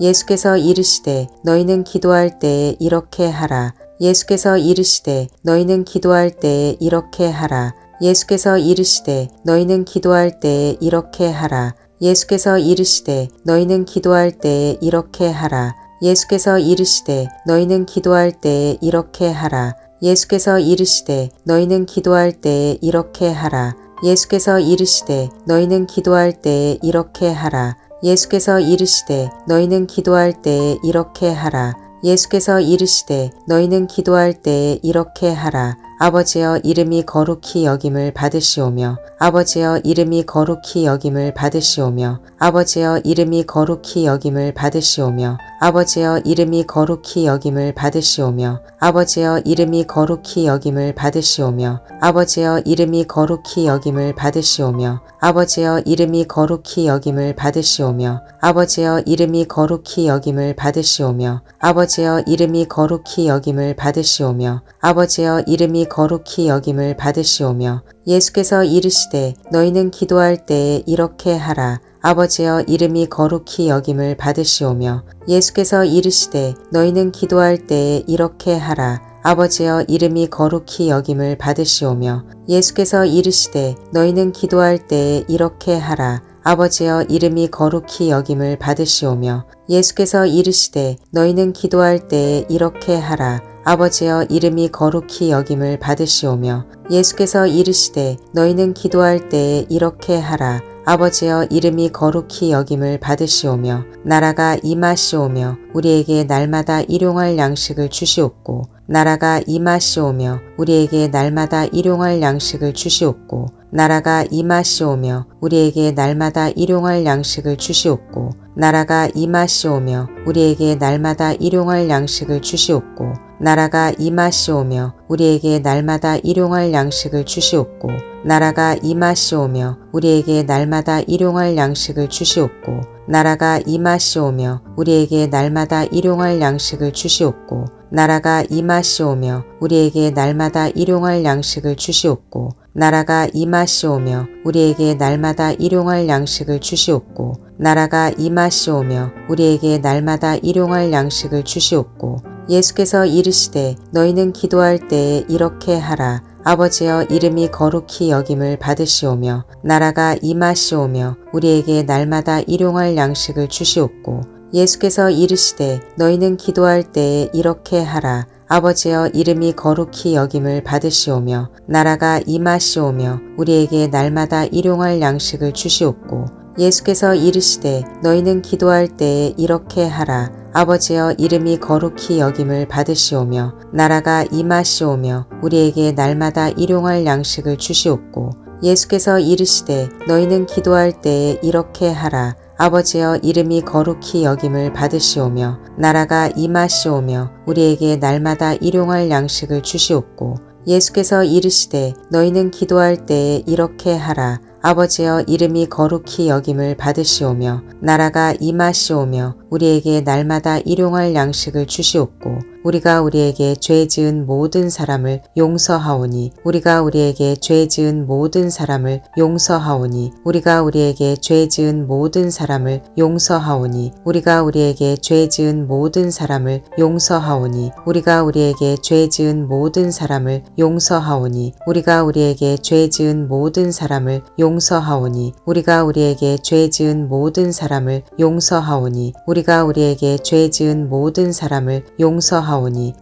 예수께서 이르시되 너희는 기도할 때에 이렇게 하라. 예수께서 이르시되 너희는 기도할 때에 이렇게 하라. 예수께서 이르시되 너희는 기도할 때에 이렇게 하라. 예수께서 이르시되 너희는 기도할 때에 이렇게 하라. 예수께서 이르시되 너희는 기도할 때에 이렇게 하라. 예수께서 이르시되 너희는 기도할 때에 이렇게 하라. 예수께서 이르시되 너희는 기도할 때에 이렇게 하라 예수께서 이르시되 너희는 기도할 때에 이렇게 하라. 예수께서 이르시되 너희는 기도할 때에 이렇게 하라 아버지여 이름이 거룩히 여김을 받으시오며 아버지여 이름이 거룩히 여김을 받으시오며 아버지여 이름이 거룩히 여김을 받으시오며 아버지여 이름이 거룩히 여김을 받으시오며 아버지여 이름이 거룩히 여김을 받으시오며 아버지여 이름이 거룩히 여김을 받으시오며 아버지여 이름이 거룩히 여김을 받으시오며 아버지여 이름이 거룩히 여김을 받으시오며 아버지여 이름이 거룩히 여김을 받으시오며 아버지여 이름이 거룩히 여김을 받으시오며 예수께서 이르시되 너희는 기도할 때에 이렇게 하라. 아버지여 이름이 거룩히 여김을 받으시오며 예수께서 이르시되 너희는 기도할 때에 이렇게 하라. 아버지여 이름이 거룩히 여김을 받으시오며 예수께서 이르시되 너희는 기도할 때에 이렇게 하라. 아버지여 이름이 거룩히 여김을 받으시오며 예수께서 이르시되 너희는 기도할 때에 이렇게 하라 아버지여 이름이 거룩히 여김을 받으시오며 예수께서 이르시되 너희는 기도할 때에 이렇게 하라. 아버지여 이름이 거룩히 여김을 받으시오며 나라가 임하시오며 우리에게 날마다 일용할 양식을 주시옵고 나라가 임하시오며 우리에게 날마다 일용할 양식을 주시옵고 나라가 임하시오며 우리에게 날마다 일용할 양식을 주시옵고 나라가 임하시오며 우리에게 날마다 일용할 양식을 주시옵고 나라가 임하시오며 우리에게 날마다 일용할 양식을 주시옵고 나라가 임하시오며 우리에게 날마다 일용할 양식을 주시옵고 나라가 임하시오며 우리에게 날마다 일용할 양식을 주시옵고 나라가 임하시오며 우리에게 날마다 일용할 양식을 주시옵고 나라가 임하시오며 우리에게 날마다 일용할 양식을 주시옵고 나라가 임하시오며 우리에게 날마다 일용할 양식을 주시옵고 예수께서 이르시되 너희는 기도할 때에 이렇게 하라. 아버지여 이름이 거룩히 여김을 받으시오며 나라가 임하시오며 우리에게 날마다 일용할 양식을 주시옵고 예수께서 이르시되 너희는 기도할 때에 이렇게 하라. 아버지여 이름이 거룩히 여김을 받으시오며 나라가 임하시오며 우리에게 날마다 일용할 양식을 주시옵고 예수께서 이르시되 너희는 기도할 때에 이렇게 하라 아버지여 이름이 거룩히 여김을 받으시오며 나라가 임하시오며 우리에게 날마다 일용할 양식을 주시옵고 예수께서 이르시되 너희는 기도할 때에 이렇게 하라. 아버지여 이름이 거룩히 여김을 받으시오며 나라가 임하시오며 우리에게 날마다 일용할 양식을 주시옵고 예수께서 이르시되 너희는 기도할 때에 이렇게 하라 아버지여 이름이 거룩히 여김을 받으시오며 나라가 임하시오며 우리에게 날마다 일용할 양식을 주시옵고 우리가 우리에게 죄 지은 모든 사람을 용서하오니 우리가 우리에게 죄 지은 모든 사람을 용서하오니 우리가 우리에게 죄 지은 모든 사람을 용서하오니 우리가 우리에게 죄 지은 모든 사람을 용서하오니 우리가 우리에게 죄 지은 모든 사람을 용서하오니 우리가 우리에게 죄 지은 모든 사람을 용서하오니 우리가 우리에게 죄 지은 모든 사람을 용서하오니 우리가 우리에게 죄 지은 모든 사람을 용서하오니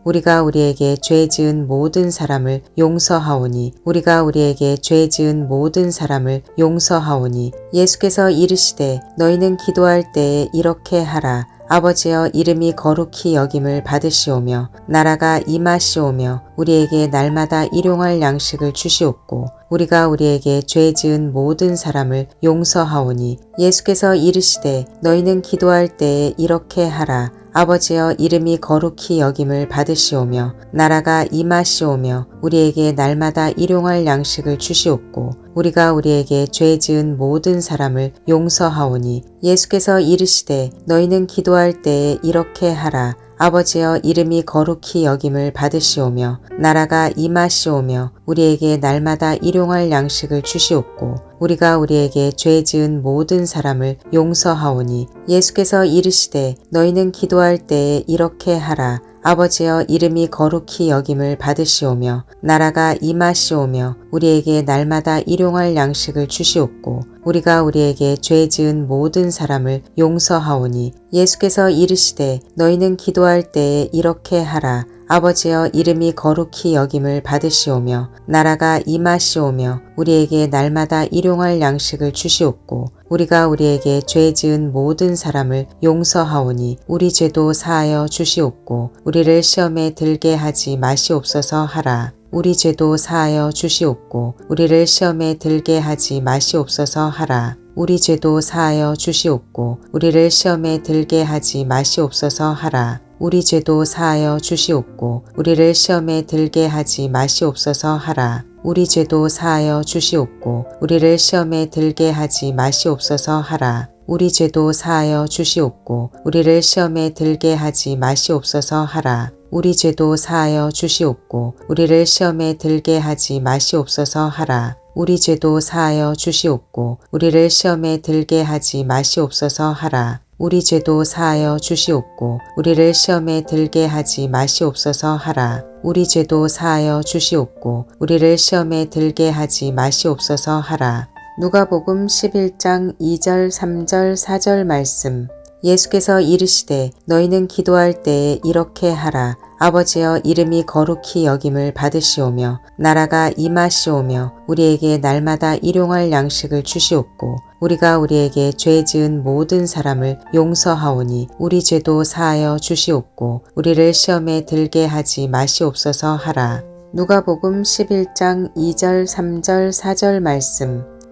우리가 우리에게 죄 지은 모든 사람을 용서하오니 우리가 우리에게 죄 지은 모든 사람을 용서하오니 예수께서 이르시되 너희는 기도할 때에 이렇게 하라. 아버지여 이름이 거룩히 여김을 받으시오며 나라가 임하시오며 우리에게 날마다 일용할 양식을 주시옵고 우리가 우리에게 죄 지은 모든 사람을 용서하오니 예수께서 이르시되 너희는 기도할 때에 이렇게 하라 아버지여 이름이 거룩히 여김을 받으시오며 나라가 임하시오며 우리에게 날마다 일용할 양식을 주시옵고 우리가 우리에게 죄 지은 모든 사람을 용서하오니 예수께서 이르시되 너희는 기도할 때에 이렇게 하라. 아버지여 이름이 거룩히 여김을 받으시오며 나라가 임하시오며 우리에게 날마다 일용할 양식을 주시옵고 우리가 우리에게 죄 지은 모든 사람을 용서하오니 예수께서 이르시되 너희는 기도할 때에 이렇게 하라 아버지여 이름이 거룩히 여김을 받으시오며 나라가 임하시오며 우리에게 날마다 일용할 양식을 주시옵고 우리가 우리에게 죄 지은 모든 사람을 용서하오니 예수께서 이르시되 너희는 기도할 때에 이렇게 하라 아버지여 이름이 거룩히 여김을 받으시오며 나라가 임하시오며 우리에게 날마다 일용할 양식을 주시옵고 우리가 우리에게 죄 지은 모든 사람을 용서하오니 우리 죄도 사하여 주시옵고 우리를 시험에 들게 하지 마시옵소서 하라. 우리 죄도 사하여 주시옵고 우리를 시험에 들게 하지 마시옵소서 하라. 우리 죄도 사하여 주시옵고 우리를 시험에 들게 하지 마시옵소서 하라. 우리 죄도 사하여 주시옵고 우리를 시험에 들게 하지 마시옵소서 하라. 우리 죄도 사하여 주시옵고 우리를 시험에 들게 하지 마시옵소서 하라. 우리 죄도 사하여 주시옵고 우리를 시험에 들게 하지 마시옵소서 하라. 우리 죄도 사하여 주시옵고 우리를 시험에 들게 하지 마시옵소서 하라. 우리 죄도 사하여 주시옵고 우리를 시험에 들게 하지 마시옵소서 하라. 우리 죄도 사하여 주시옵고 우리를 시험에 들게 하지 마시옵소서 하라. 우리 죄도 사하여 주시옵고 우리를 시험에 들게 하지 마시옵소서 하라. 누가복음 11장 2절 3절 4절 말씀 예수께서 이르시되 너희는 기도할 때에 이렇게 하라 아버지여 이름이 거룩히 여김을 받으시오며 나라가 임하시오며 우리에게 날마다 일용할 양식을 주시옵고 우리가 우리에게 죄 지은 모든 사람을 용서하오니 우리 죄도 사하여 주시옵고 우리를 시험에 들게 하지 마시옵소서 하라. 누가복음 11장 2절 3절 4절 말씀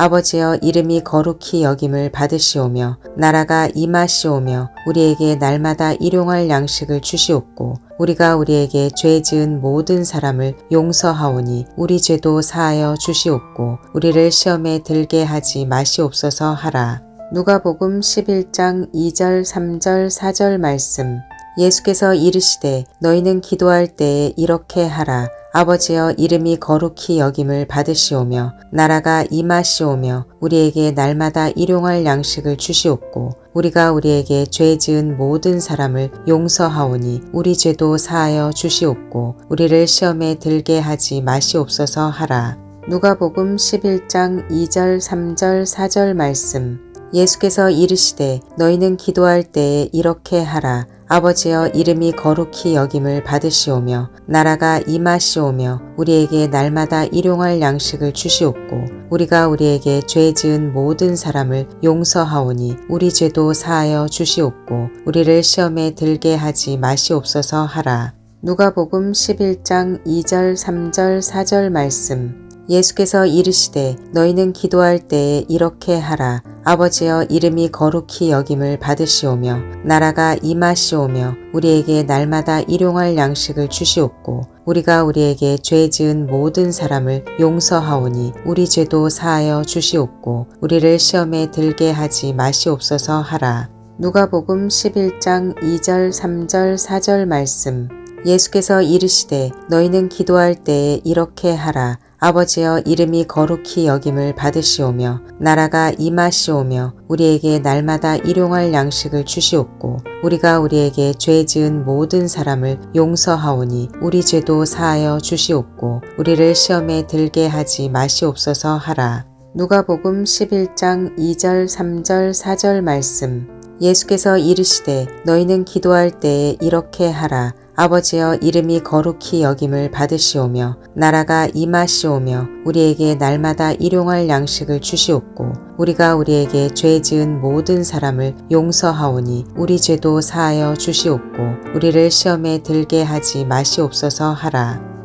아버지여 이름이 거룩히 여김을 받으시오며 나라가 임하시오며 우리에게 날마다 일용할 양식을 주시옵고 우리가 우리에게 죄 지은 모든 사람을 용서하오니 우리 죄도 사하여 주시옵고 우리를 시험에 들게 하지 마시옵소서 하라. 누가복음 11장 2절 3절 4절 말씀 예수께서 이르시되 너희는 기도할 때에 이렇게 하라 아버지여 이름이 거룩히 여김을 받으시오며 나라가 임하시오며 우리에게 날마다 일용할 양식을 주시옵고 우리가 우리에게 죄 지은 모든 사람을 용서하오니 우리 죄도 사하여 주시옵고 우리를 시험에 들게 하지 마시옵소서 하라. 누가복음 11장 2절 3절 4절 말씀 예수께서 이르시되 너희는 기도할 때에 이렇게 하라. 아버지여 이름이 거룩히 여김을 받으시오며 나라가 임하시오며 우리에게 날마다 일용할 양식을 주시옵고 우리가 우리에게 죄 지은 모든 사람을 용서하오니 우리 죄도 사하여 주시옵고 우리를 시험에 들게 하지 마시옵소서 하라. 누가복음 11장 2절 3절 4절 말씀. 예수께서 이르시되 너희는 기도할 때에 이렇게 하라 아버지여 이름이 거룩히 여김을 받으시오며 나라가 임하시오며 우리에게 날마다 일용할 양식을 주시옵고 우리가 우리에게 죄 지은 모든 사람을 용서하오니 우리 죄도 사하여 주시옵고 우리를 시험에 들게 하지 마시옵소서 하라. 누가복음 11장 2절 3절 4절 말씀 예수께서 이르시되 너희는 기도할 때에 이렇게 하라 아버지여 이름이 거룩히 여김을 받으시오며 나라가 임하시오며 우리에게 날마다 일용할 양식을 주시옵고 우리가 우리에게 죄 지은 모든 사람을 용서하오니 우리 죄도 사하여 주시옵고 우리를 시험에 들게 하지 마시옵소서 하라. 누가복음 11장 2절 3절 4절 말씀 예수께서 이르시되 너희는 기도할 때에 이렇게 하라 아버지여 이름이 거룩히 여김을 받으시오며 나라가 임하시오며 우리에게 날마다 일용할 양식을 주시옵고 우리가 우리에게 죄 지은 모든 사람을 용서하오니 우리 죄도 사하여 주시옵고 우리를 시험에 들게 하지 마시옵소서 하라.